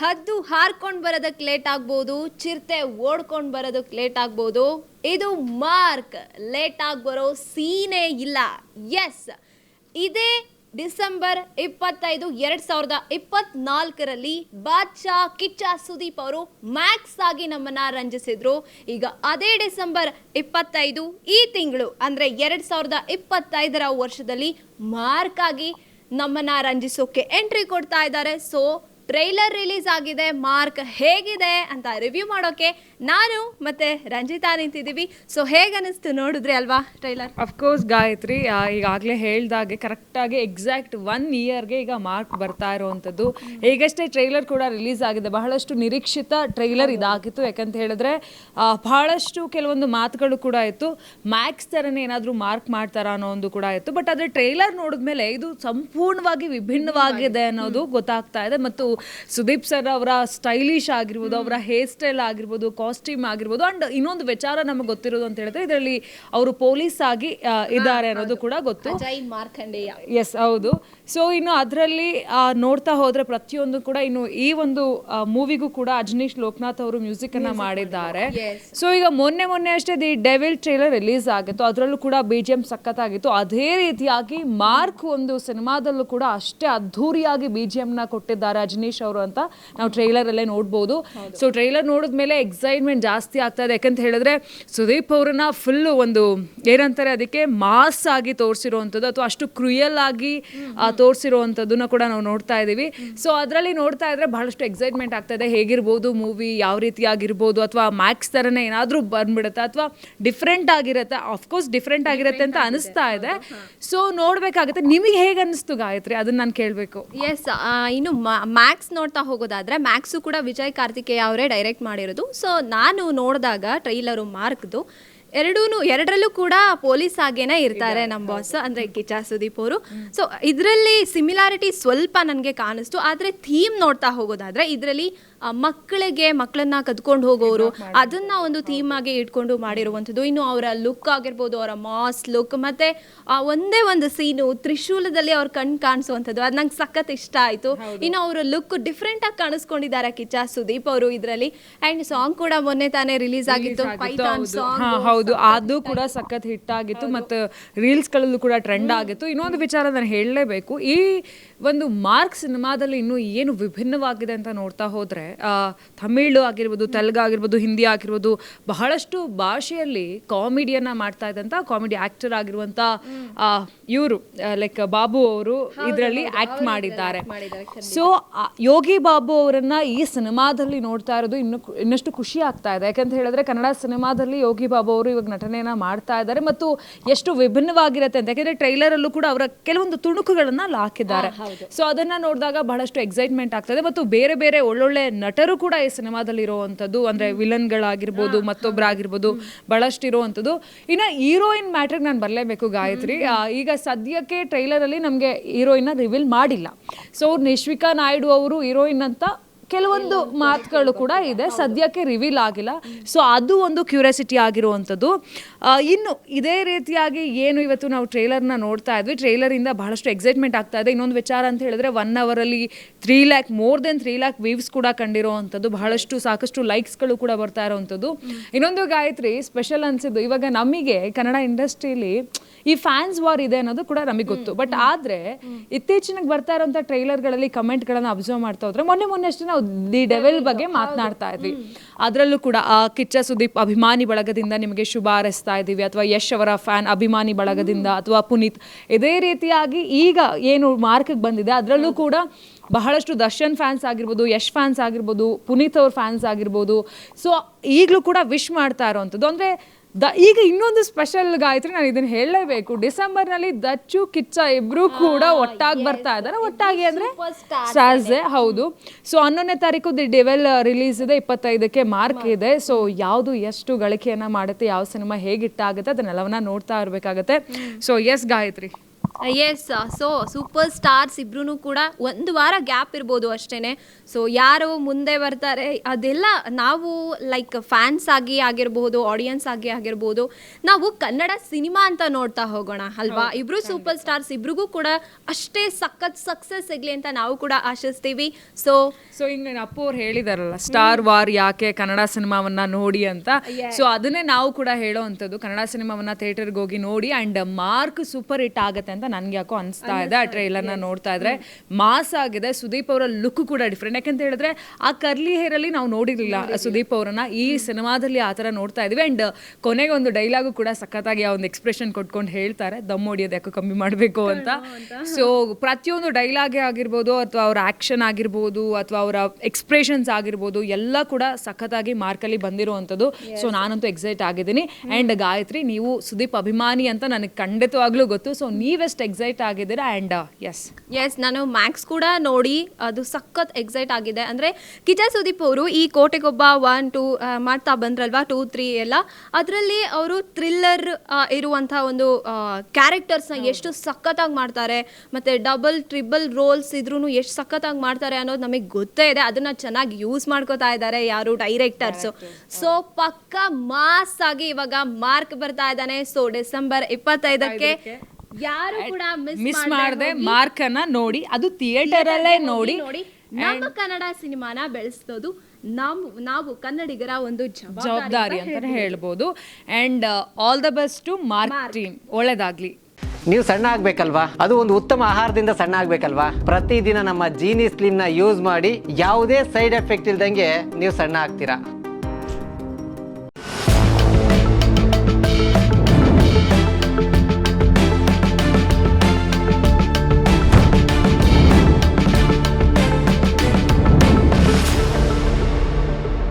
ಹದ್ದು ಹಾರ್ಕೊಂಡು ಬರೋದಕ್ಕೆ ಲೇಟ್ ಆಗ್ಬೋದು, ಚಿರತೆ ಓಡ್ಕೊಂಡು ಬರೋದಕ್ಕೆ ಲೇಟ್ ಆಗ್ಬೋದು. ಇದು ಮಾರ್ಕ್. ಲೇಟ್ ಆಗಿ ಬರೋ ಸೀನೇ ಇಲ್ಲ. ಎಸ್ ಇದೇ ಡಿಸೆಂಬರ್ ಇಪ್ಪತ್ತೈದು, ಎರಡ್ ಸಾವಿರದ ಇಪ್ಪತ್ನಾಲ್ಕರಲ್ಲಿ ಬಾದ್ಶಾ, ಕಿಚ್ಚ ಸುದೀಪ್ ಅವರು ಮ್ಯಾಕ್ಸ್ ಆಗಿ ನಮ್ಮನ್ನ ರಂಜಿಸಿದ್ರು. ಈಗ ಅದೇ ಡಿಸೆಂಬರ್ ಇಪ್ಪತ್ತೈದು, ಈ ತಿಂಗಳು ಅಂದ್ರೆ ಎರಡ್ ಸಾವಿರದ ಇಪ್ಪತ್ತೈದರ ವರ್ಷದಲ್ಲಿ ಮಾರ್ಕ್ ಆಗಿ ನಮ್ಮನ್ನ ರಂಜಿಸೋಕೆ ಎಂಟ್ರಿ ಕೊಡ್ತಾ ಇದ್ದಾರೆ. ಸೊ ಟ್ರೈಲರ್ ರಿಲೀಸ್ ಆಗಿದೆ, ಮಾರ್ಕ್ ಹೇಗಿದೆ ಅಂತ ರಿವ್ಯೂ ಮಾಡೋಕೆ ನಾನು ಮತ್ತೆ ರಂಜಿತಾ ನಿಂತಿದ್ದೀವಿ. ಸೊ ಹೇಗನ್ನಿಸ್ತು ನೋಡಿದ್ರಿ ಅಲ್ವಾ ಟ್ರೈಲರ್? ಅಫ್ಕೋರ್ಸ್ ಗಾಯತ್ರಿ ಈಗಾಗಲೇ ಹೇಳ್ದಾಗೆ ಕರೆಕ್ಟಾಗಿ ಎಕ್ಸಾಕ್ಟ್ ಒನ್ ಇಯರ್ಗೆ ಈಗ ಮಾರ್ಕ್ ಬರ್ತಾ ಇರುವಂಥದ್ದು. ಈಗಷ್ಟೇ ಟ್ರೈಲರ್ ಕೂಡ ರಿಲೀಸ್ ಆಗಿದೆ. ಬಹಳಷ್ಟು ನಿರೀಕ್ಷಿತ ಟ್ರೈಲರ್ ಇದಾಗಿತ್ತು. ಯಾಕಂತ ಹೇಳಿದ್ರೆ ಬಹಳಷ್ಟು ಕೆಲವೊಂದು ಮಾತುಗಳು ಕೂಡ ಇತ್ತು. ಮ್ಯಾಕ್ಸ್ ಥರನೇ ಏನಾದರೂ ಮಾರ್ಕ್ ಮಾಡ್ತಾರಾ ಅನ್ನೋ ಒಂದು ಕೂಡ ಇತ್ತು. ಬಟ್ ಆದರೆ ಟ್ರೈಲರ್ ನೋಡಿದ್ಮೇಲೆ ಇದು ಸಂಪೂರ್ಣವಾಗಿ ವಿಭಿನ್ನವಾಗಿದೆ ಅನ್ನೋದು ಗೊತ್ತಾಗ್ತಾ ಇದೆ. ಮತ್ತು ಸುದೀಪ್ ಸರ್ ಅವರ ಸ್ಟೈಲಿಶ್ ಆಗಿರ್ಬೋದು ಅವರ ಹೇರ್ ಸ್ಟೈಲ್ ಆಗಿರ್ಬೋದು ಕಾಸ್ಟ್ಯೂಮ್ ಆಗಿರ್ಬೋದು ಅಂಡ್ ಇನ್ನೊಂದು ವಿಚಾರ ನಮಗೆ ಗೊತ್ತಿರೋದು ಅಂತ ಹೇಳಿದ್ರೆ ಇದರಲ್ಲಿ ಅವರು ಪೊಲೀಸ್ ಆಗಿ ಇದ್ದಾರೆ ಅನ್ನೋದು ಕೂಡ ಗೊತ್ತು. ಮಾರ್ಕಂಡೇಯ. ಎಸ್ ಹೌದು. ಸೊ ಇನ್ನು ಅದರಲ್ಲಿ ನೋಡ್ತಾ ಹೋದ್ರೆ ಪ್ರತಿಯೊಂದು ಕೂಡ ಇನ್ನು ಈ ಒಂದು ಮೂವಿಗೂ ಕೂಡ ಅಜನೀಶ್ ಲೋಕನಾಥ್ ಅವರು ಮ್ಯೂಸಿಕ್ ಅನ್ನ ಮಾಡಿದ್ದಾರೆ. ಸೊ ಈಗ ಮೊನ್ನೆ ಮೊನ್ನೆ ಅಷ್ಟೇ ದಿ ಡೆವಿಲ್ ಟ್ರೇಲರ್ ರಿಲೀಸ್ ಆಗಿತ್ತು. ಅದರಲ್ಲೂ ಕೂಡ ಬಿ ಜಿ ಎಂ ಸಖತ್ತಾಗಿತ್ತು. ಅದೇ ರೀತಿಯಾಗಿ ಮಾರ್ಕ್ ಒಂದು ಸಿನಿಮಾದಲ್ಲೂ ಕೂಡ ಅಷ್ಟೇ ಅದ್ಧೂರಿಯಾಗಿ ಬಿ ಜಿ ನ ಕೊಟ್ಟಿದ್ದಾರೆ ಅಜನೀಶ್ ಅವರು ಅಂತ ನಾವು ಟ್ರೈಲರ್ ಅಲ್ಲೇ ನೋಡ್ಬೋದು. ಸೊ ಟ್ರೈಲರ್ ನೋಡಿದ್ಮೇಲೆ ಎಕ್ಸೈಟ್ಮೆಂಟ್ ಜಾಸ್ತಿ ಆಗ್ತಾ ಇದೆ ಯಾಕಂತ ಹೇಳಿದ್ರೆ ಸುದೀಪ್ ಅವ್ರನ್ನ ಫುಲ್ ಒಂದು ಏನಂತಾರೆ ಅದಕ್ಕೆ ಮಾಸ್ ಆಗಿ ತೋರಿಸಿರುವಂಥದ್ದು ಅಥವಾ ಅಷ್ಟು ಕ್ರುಯಲ್ ಆಗಿ ತೋರಿಸಿರುವಂಥದ್ದನ್ನ ಕೂಡ ನಾವು ನೋಡ್ತಾ ಇದ್ದೀವಿ. ಸೊ ಅದರಲ್ಲಿ ನೋಡ್ತಾ ಇದ್ರೆ ಬಹಳಷ್ಟು ಎಕ್ಸೈಟ್ಮೆಂಟ್ ಆಗ್ತಾ ಇದೆ ಹೇಗಿರ್ಬೋದು ಮೂವಿ ಯಾವ ರೀತಿಯಾಗಿರ್ಬೋದು ಅಥವಾ ಮ್ಯಾಕ್ಸ್ ಥರನೇ ಏನಾದರೂ ಬಂದ್ಬಿಡುತ್ತೆ ಅಥವಾ ಡಿಫ್ರೆಂಟ್ ಆಗಿರುತ್ತೆ? ಅಫ್ಕೋರ್ಸ್ ಡಿಫ್ರೆಂಟ್ ಆಗಿರುತ್ತೆ ಅಂತ ಅನಿಸ್ತಾ ಇದೆ. ಸೊ ನೋಡ್ಬೇಕಾಗುತ್ತೆ. ನಿಮಗೆ ಹೇಗೆ ಅನಿಸ್ತು ಗಾಯತ್ರಿ? ಅದನ್ನ ನಾನು ಕೇಳಬೇಕು. ಎಸ್ ಇನ್ನು ಮ್ಯಾಕ್ಸ್ ನೋಡ್ತಾ ಹೋಗೋದಾದ್ರೆ ಮ್ಯಾಕ್ಸು ಕೂಡ ವಿಜಯ್ ಕಾರ್ತಿಕೇಯ ಅವರೇ ಡೈರೆಕ್ಟ್ ಮಾಡಿರೋದು. ಸೊ ನಾನು ನೋಡಿದಾಗ ಟ್ರೈಲರು ಮಾರ್ಕ್ದು ಎರಡೂ ಎರಡರಲ್ಲೂ ಕೂಡ ಪೊಲೀಸ್ ಆಗೇನೆ ಇರ್ತಾರೆ ನಮ್ಮ ಬಾಸ್ ಅಂದ್ರೆ ಕಿಚ್ಚಾ ಸುದೀಪ್ ಅವರು. ಸೊ ಇದರಲ್ಲಿ ಸಿಮಿಲಾರಿಟಿ ಸ್ವಲ್ಪ ನನಗೆ ಕಾಣಿಸ್ತು. ಆದರೆ ಥೀಮ್ ನೋಡ್ತಾ ಹೋಗೋದಾದ್ರೆ ಇದರಲ್ಲಿ ಮಕ್ಕಳಿಗೆ ಮಕ್ಕಳನ್ನ ಕದ್ಕೊಂಡು ಹೋಗೋರು ಅದನ್ನ ಒಂದು ಥೀಮ್ ಆಗಿ ಇಟ್ಕೊಂಡು ಮಾಡಿರುವಂಥದ್ದು. ಇನ್ನು ಅವರ ಲುಕ್ ಆಗಿರ್ಬೋದು ಅವರ ಮಾಸ್ ಲುಕ್ ಮತ್ತೆ ಆ ಒಂದೇ ಒಂದು ಸೀನು ತ್ರಿಶೂಲದಲ್ಲಿ ಅವ್ರ ಕಣ್ ಕಾಣಿಸುವಂಥದ್ದು. ಅದು ನಂಗೆ ಸಖತ್ ಇಷ್ಟ ಆಯ್ತು. ಇನ್ನು ಅವರ ಲುಕ್ ಡಿಫ್ರೆಂಟ್ ಆಗಿ ಕಾಣಿಸ್ಕೊಂಡಿದ್ದಾರೆ ಕಿಚ್ಚಾ ಸುದೀಪ್ ಅವರು ಇದರಲ್ಲಿ. ಅಂಡ್ ಸಾಂಗ್ ಕೂಡ ಮೊನ್ನೆ ತಾನೇ ರಿಲೀಸ್ ಆಗಿತ್ತು. ಪೈಥಾನ್ ಸಾಂಗ್ ಹೌದು ಅದು ಕೂಡ ಸಖತ್ ಹಿಟ್ ಆಗಿತ್ತು ಮತ್ತು ರೀಲ್ಸ್ಗಳಲ್ಲೂ ಕೂಡ ಟ್ರೆಂಡ್ ಆಗಿತ್ತು. ಇನ್ನೊಂದು ವಿಚಾರ ನಾನು ಹೇಳಲೇಬೇಕು. ಈ ಒಂದು ಮಾರ್ಕ್ ಸಿನಿಮಾದಲ್ಲಿ ಇನ್ನು ಏನು ವಿಭಿನ್ನವಾಗಿದೆ ಅಂತ ನೋಡ್ತಾ ಹೋದರೆ ತಮಿಳು ಆಗಿರ್ಬೋದು ತೆಲುಗು ಆಗಿರ್ಬೋದು ಹಿಂದಿ ಆಗಿರ್ಬೋದು ಬಹಳಷ್ಟು ಭಾಷೆಯಲ್ಲಿ ಕಾಮಿಡಿಯನ್ನ ಮಾಡ್ತಾ ಇದ್ದಂತ ಕಾಮಿಡಿ ಆಕ್ಟರ್ ಆಗಿರುವಂತ ಇವರು ಲೈಕ್ ಬಾಬು ಅವರು ಇದರಲ್ಲಿ ಆಕ್ಟ್ ಮಾಡಿದ್ದಾರೆ. ಸೊ ಯೋಗಿ ಬಾಬು ಅವರನ್ನ ಈ ಸಿನಿಮಾದಲ್ಲಿ ನೋಡ್ತಾ ಇರೋದು ಇನ್ನು ಇನ್ನಷ್ಟು ಖುಷಿ ಆಗ್ತಾ ಇದೆ. ಯಾಕಂತ ಹೇಳಿದ್ರೆ ಕನ್ನಡ ಸಿನಿಮಾದಲ್ಲಿ ಯೋಗಿ ಬಾಬು ಅವರು ಇವಾಗ ನಟನೆಯನ್ನು ಮಾಡ್ತಾ ಇದ್ದಾರೆ ಮತ್ತು ಎಷ್ಟು ವಿಭಿನ್ನವಾಗಿರುತ್ತೆ ಅಂತ. ಯಾಕೆಂದರೆ ಟ್ರೈಲರಲ್ಲೂ ಕೂಡ ಅವರ ಕೆಲವೊಂದು ತುಣುಕುಗಳನ್ನು ಅಲ್ಲಿ ಹಾಕಿದ್ದಾರೆ. ಸೊ ಅದನ್ನ ನೋಡಿದಾಗ ಬಹಳಷ್ಟು ಎಕ್ಸೈಟ್ಮೆಂಟ್ ಆಗ್ತದೆ ಮತ್ತು ಬೇರೆ ಬೇರೆ ಒಳ್ಳೊಳ್ಳೆ ನಟರು ಕೂಡ ಈ ಸಿನಿಮಾದಲ್ಲಿ ಇರುವಂಥದ್ದು. ಅಂದ್ರೆ ವಿಲನ್ಗಳಾಗಿರ್ಬೋದು ಮತ್ತೊಬ್ಬರಾಗಿರ್ಬೋದು ಬಹಳಷ್ಟು ಇರುವಂಥದ್ದು. ಇನ್ನ ಹೀರೋಯಿನ್ ಮ್ಯಾಟ್ರಿಗೆ ನಾನು ಬರಲೇಬೇಕು ಗಾಯತ್ರಿ. ಈಗ ಸದ್ಯಕ್ಕೆ ಟ್ರೈಲರ್ ಅಲ್ಲಿ ನಮಗೆ ಹೀರೋಯಿನ್ನ ರಿವೀಲ್ ಮಾಡಿಲ್ಲ. ಸೊ ನಿಶ್ವಿಕಾ ನಾಯ್ಡು ಅವರು ಹೀರೋಯಿನ್ ಅಂತ ಕೆಲವೊಂದು ಮಾತುಗಳು ಕೂಡ ಇದೆ. ಸದ್ಯಕ್ಕೆ ರಿವೀಲ್ ಆಗಿಲ್ಲ. ಸೊ ಅದು ಒಂದು ಕ್ಯೂರಿಯಾಸಿಟಿ ಆಗಿರುವಂಥದ್ದು. ಇನ್ನು ಇದೇ ರೀತಿಯಾಗಿ ಏನು ಇವತ್ತು ನಾವು ಟ್ರೇಲರ್ನ ನೋಡ್ತಾ ಇದ್ವಿ. ಟ್ರೇಲರಿಂದ ಬಹಳಷ್ಟು ಎಕ್ಸೈಟ್ಮೆಂಟ್ ಆಗ್ತಾ ಇದೆ. ಇನ್ನೊಂದು ವಿಚಾರ ಅಂತ ಹೇಳಿದ್ರೆ ಒನ್ ಅವರಲ್ಲಿ three lakh more than three lakh views ಕೂಡ ಕಂಡಿರುವಂಥದ್ದು. ಬಹಳಷ್ಟು ಸಾಕಷ್ಟು ಲೈಕ್ಸ್ಗಳು ಕೂಡ ಬರ್ತಾ ಇರುವಂಥದ್ದು. ಇನ್ನೊಂದು ಗಾಯತ್ರಿ ಸ್ಪೆಷಲ್ ಅನ್ಸಿದ್ದು ಇವಾಗ ನಮಗೆ ಕನ್ನಡ ಇಂಡಸ್ಟ್ರಿಲಿ ಈ ಫ್ಯಾನ್ಸ್ ವಾರ್ ಇದೆ ಅನ್ನೋದು ಕೂಡ ನಮಗೆ ಗೊತ್ತು. ಬಟ್ ಆದ್ರೆ ಇತ್ತೀಚಿನ ಬರ್ತಾ ಇರುವಂತ ಟ್ರೈಲರ್ಗಳಲ್ಲಿ ಕಮೆಂಟ್ಗಳನ್ನ ಅಬ್ಸರ್ವ್ ಮಾಡ್ತಾ ಹೋದ್ರೆ ಮೊನ್ನೆ ಮೊನ್ನೆ ಅಷ್ಟೇ ನಾವು ದಿ ಡೆವೆಲ್ ಬಗ್ಗೆ ಮಾತನಾಡ್ತಾ ಇದ್ವಿ. ಅದರಲ್ಲೂ ಕೂಡ ಆ ಕಿಚ್ಚ ಸುದೀಪ್ ಅಭಿಮಾನಿ ಬಳಗದಿಂದ ನಿಮಗೆ ಶುಭ ಹಾರೈಸ್ತಾ ಇದ್ದೀವಿ. ಅಥವಾ ಯಶ್ ಅವರ ಫ್ಯಾನ್ ಅಭಿಮಾನಿ ಬಳಗದಿಂದ ಅಥವಾ ಪುನೀತ್. ಇದೇ ರೀತಿಯಾಗಿ ಈಗ ಏನು ಮಾರ್ಕ್ಗೆ ಬಂದಿದೆ ಅದರಲ್ಲೂ ಕೂಡ ಬಹಳಷ್ಟು ದರ್ಶನ್ ಫ್ಯಾನ್ಸ್ ಆಗಿರ್ಬೋದು ಯಶ್ ಫ್ಯಾನ್ಸ್ ಆಗಿರ್ಬೋದು ಪುನೀತ್ ಅವ್ರ ಫ್ಯಾನ್ಸ್ ಆಗಿರ್ಬೋದು. ಸೊ ಈಗಲೂ ಕೂಡ ವಿಶ್ ಮಾಡ್ತಾ ಇರೋವಂಥದ್ದು ಅಂದರೆ ದ ಈಗ ಇನ್ನೊಂದು ಸ್ಪೆಷಲ್ ಗಾಯತ್ರಿ ನಾನು ಇದನ್ನ ಹೇಳಲೇಬೇಕು. ಡಿಸೆಂಬರ್ನಲ್ಲಿ ದಚ್ಚು ಕಿಚ್ಚ ಇಬ್ರು ಕೂಡ ಒಟ್ಟಾಗಿ ಬರ್ತಾ ಇದ್ದಾರೆ ಒಟ್ಟಾಗಿ ಅಂದ್ರೆ ಸ್ಟಾರ್ಸ್ ಹೌದು. ಸೊ ಹನ್ನೊಂದನೇ ತಾರೀಕು ದಿ ಡೆವೆಲ್ ರಿಲೀಸ್ ಇದೆ ಇಪ್ಪತ್ತೈದಕ್ಕೆ ಮಾರ್ಕ್ ಇದೆ. ಸೊ ಯಾವುದು ಎಷ್ಟು ಗಳಿಕೆಯನ್ನ ಮಾಡುತ್ತೆ ಯಾವ ಸಿನಿಮಾ ಹೇಗೆ ಹಿಟ್ಟಾಗುತ್ತೆ ಅದನ್ನೆಲ್ಲವನ್ನ ನೋಡ್ತಾ ಇರಬೇಕಾಗತ್ತೆ. So yes Gayatri. Yes so super stars ಇಬ್ರು ಕೂಡ ಒಂದು ವಾರ ಗ್ಯಾಪ್ ಇರ್ಬೋದು ಅಷ್ಟೇನೆ. ಸೊ ಯಾರು ಮುಂದೆ ಬರ್ತಾರೆ ಅದೆಲ್ಲ ನಾವು ಲೈಕ್ ಫ್ಯಾನ್ಸ್ ಆಗಿ ಆಗಿರ್ಬೋದು ಆಡಿಯನ್ಸ್ ಆಗಿ ಆಗಿರ್ಬೋದು ನಾವು ಕನ್ನಡ ಸಿನಿಮಾ ಅಂತ ನೋಡ್ತಾ ಹೋಗೋಣ ಅಲ್ವಾ? ಇಬ್ರು ಸೂಪರ್ ಸ್ಟಾರ್ಸ್ ಇಬ್ರಿಗೂ ಕೂಡ ಅಷ್ಟೇ ಸಖತ್ ಸಕ್ಸಸ್ ಸಿಗ್ಲಿ ಅಂತ ನಾವು ಕೂಡ ಆಶಿಸ್ತೀವಿ. ಸೊ ಸೊ ಇನ್ನು ಅಪ್ಪು ಅವ್ರು ಹೇಳಿದಾರಲ್ಲ ಸ್ಟಾರ್ ವಾರ್ ಯಾಕೆ ಕನ್ನಡ ಸಿನಿಮಾವನ್ನ ನೋಡಿ ಅಂತ? ಸೊ ಅದನ್ನೇ ನಾವು ಕೂಡ ಹೇಳೋ ಅಂಥದ್ದು ಕನ್ನಡ ಸಿನಿಮಾವನ್ನ ಥಿಯೇಟರ್ಗೆ ಹೋಗಿ ನೋಡಿ ಅಂಡ್ ಮಾರ್ಕ್ ಸೂಪರ್ ಹಿಟ್ ಆಗುತ್ತೆ ಅಂತ ನನ್ಗೆ ಯಾಕೋ ಅನಿಸ್ತಾ ಇದೆ. ಆ ಟ್ರೈಲರ್ನ ನೋಡ್ತಾ ಇದ್ರೆ ಮಾಸ್ ಆಗಿದೆ ಸುದೀಪ್ ಅವರ ಲುಕ್ ಕೂಡ ಡಿಫ್ರೆಂಟ್ ಯಾಕಂತ ಹೇಳಿದ್ರೆ ಆ ಕರ್ಲಿ ಹೇರ್ ಅಲ್ಲಿ ನಾವು ನೋಡಿರ್ಲಿಲ್ಲ ಸುದೀಪ್ ಅವರನ್ನ. ಈ ಸಿನಿಮಾದಲ್ಲಿ ಆ ಥರ ನೋಡ್ತಾ ಇದೀವಿ. ಅಂಡ್ ಕೊನೆಗೆ ಒಂದು ಡೈಲಾಗು ಕೂಡ ಸಖತ್ತಾಗಿ ಆ ಒಂದು ಎಕ್ಸ್ಪ್ರೆಷನ್ ಕೊಟ್ಕೊಂಡು ಹೇಳ್ತಾರೆ. ದಮ್ ಹೊಡಿಯೋದು ಯಾಕೋ ಕಮ್ಮಿ ಮಾಡಬೇಕು ಅಂತ. ಸೊ ಪ್ರತಿಯೊಂದು ಡೈಲಾಗೆ ಆಗಿರ್ಬೋದು ಅಥವಾ ಅವ್ರ ಆಕ್ಷನ್ ಆಗಿರ್ಬೋದು ಅಥವಾ ಅವರ ಎಕ್ಸ್ಪ್ರೆಷನ್ಸ್ ಆಗಿರ್ಬೋದು ಎಲ್ಲ ಕೂಡ ಸಖತ್ತಾಗಿ ಮಾರ್ಕಲ್ಲಿ ಬಂದಿರುವಂಥದ್ದು. ಸೊ ನಾನಂತೂ ಎಕ್ಸೈಟ್ ಆಗಿದ್ದೀನಿ. ಆ್ಯಂಡ್ ಗಾಯತ್ರಿ ನೀವು ಸುದೀಪ್ ಅಭಿಮಾನಿ ಅಂತ ನನಗೆ ಖಂಡಿತವಾಗ್ಲೂ ಗೊತ್ತು. ಸೊ ನೀವೆಷ್ಟು ಎಕ್ಸೈಟ್ ಆಗಿದ್ದೀರಾ? ಆ್ಯಂಡ್ ಎಸ್ ಎಸ್ ನಾನು ಮ್ಯಾಕ್ಸ್ ಕೂಡ ನೋಡಿ ಅದು ಸಖತ್ ಎಕ್ಸೈಟ್ ಆಗಿದೆ. ಅಂದರೆ ಕಿಚ ಸುದೀಪ್ ಅವರು ಈ ಕೋಟೆಗೊಬ್ಬ ಒನ್ ಟೂ ಮಾಡ್ತಾ ಬಂದ್ರಲ್ವಾ ಟೂ ತ್ರೀ ಎಲ್ಲ ಅದರಲ್ಲಿ ಅವರು ಥ್ರಿಲ್ಲರ್ ಇರುವಂಥ ಒಂದು ಕ್ಯಾರೆಕ್ಟರ್ಸ್ನ ಎಷ್ಟು ಸಖತ್ತಾಗಿ ಮಾಡ್ತಾರೆ ಮತ್ತು ಡಬಲ್ ಟ್ರಿಬಲ್ ರೋಲ್ಸ್ ಇದ್ರೂ ಎಷ್ಟು ಸಖತ್ತಾಗಿ ಮಾಡ್ತಾರೆ ಅನ್ನೋದು ನಮಗೆ ಗೊತ್ತೇ ಇದೆ. ಅದನ್ನು ಚೆನ್ನಾಗಿ ಯೂಸ್ ಮಾಡ್ಕೋತಾ ಇದ್ದಾರೆ ಯಾರು ಡೈರೆಕ್ಟರ್ಸು ಸೊ ಪಕ್ಕ ಮಾಸ್ ಆಗಿ ಇವಾಗ ಮಾರ್ಕ್ ಬರ್ತಾ ಇದ್ದಾನೆ. ಸೊ ಡಿಸೆಂಬರ್ ಇಪ್ಪತ್ತೈದಕ್ಕೆ. ಯಾರು ಕೂಡ ಮಿಸ್ ಮಾಡದೆ ಮಾರ್ಕ್ ಅನ್ನ ನೋಡಿ ಅದು ಥಿಯೇಟರ್ ಅಲ್ಲೇ ನೋಡಿ. ನೋಡಿ ನಮ್ಮ ಕನ್ನಡ ಸಿನಿಮಾನ ಬೆಳೆಸೋದು ನಾವು ನಾವು ಕನ್ನಡಿಗರ ಒಂದು ಜವಾಬ್ದಾರಿ ಅಂತ ಹೇಳ್ಬೋದು. And all the best to Mark team ಒಳ್ಳೇದಾಗ್ಲಿ. ನೀವು ಸಣ್ಣ ಆಗ್ಬೇಕಲ್ವಾ? ಅದು ಒಂದು ಉತ್ತಮ ಆಹಾರದಿಂದ ಸಣ್ಣ ಆಗ್ಬೇಕಲ್ವಾ? ಪ್ರತಿದಿನ ನಮ್ಮ ಜೀನಿ ನ ಯೂಸ್ ಮಾಡಿ ಯಾವುದೇ ಸೈಡ್ ಎಫೆಕ್ಟ್ ಇಲ್ದಂಗೆ ನೀವು ಸಣ್ಣ ಆಗ್ತೀರಾ?